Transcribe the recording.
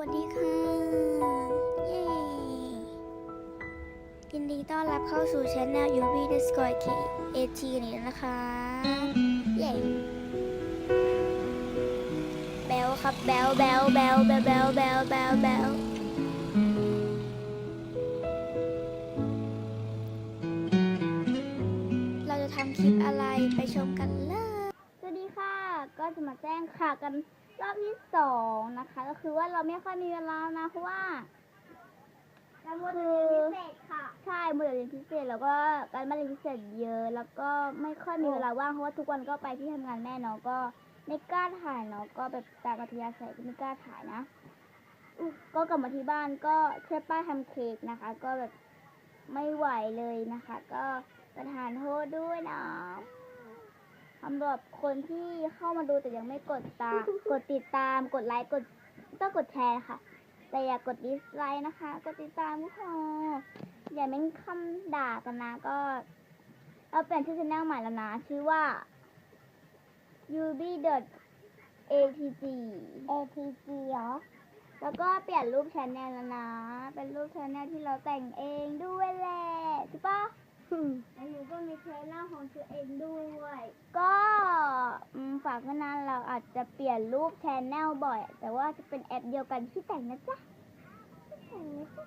วัสดีค่ะ เย้ ยินดีต้อนรับเข้าสู่ช anel u v d i s c o r d AT นี่นะคะ เย้ แบลครับแบลแบลแบลแบลแบลแบลแบลแบลเราจะทำคลิปอะไรไปชมกันเลย สวัสดีค่ะ ก็จะมาแจ้งข่าวกัน รอบที่สองนะคะ ก็คือว่าเราไม่ค่อยมีเวลานะเพราะว่าแล้วโมดเรียนพิเศษค่ะใช่โมดเรียนพิเศษแล้วก็การบ้าเรียนพิเศษเยอะ แล้วก็ไม่ค่อยมีเวลาว่างเพราะว่าทุกวันก็ไปที่ทำงานแม่เนาะก็ไม่กล้าถ่ายเนาะก็แบบตามอัธยาศัยก็ไม่กล้าถ่ายนะก็กลับมาที่บ้านก็ช่วยป้าทำเค้กนะคะ ก็แบบไม่ไหวเลยนะคะ ก็ประทานโทษด้วยนะ สำหรับคนที่เข้ามาดูแต่ยังไม่กดตาม กดติดตาม กดไลค์ กดต้องกดแชร์ค่ะ แต่อย่ากกดดิสไลค์นะคะ กดติดตามก็พออย่าเม้นคำด่ากันนะก็ เราเปลี่ยนชื่อช anel ใหม่แล้วนะ ชื่อว่า ub atg ATG เหรอ แล้วก็เปลี่ยนรูปช anel แล้วนะ เป็นรูปช anel ที่เราแต่งเองด้วยแหละใช่ปะ แล้วหนูก็มีเทรนเนอร์ของตัวเองด้วย ก็อืมฝากไว้นานเราอาจจะเปลี่ยนรูปแชนแนลบ่อย แต่ว่าจะเป็นแอปเดียวกันที่แต่งนะจ๊ะที่แต่งนะจ๊ะ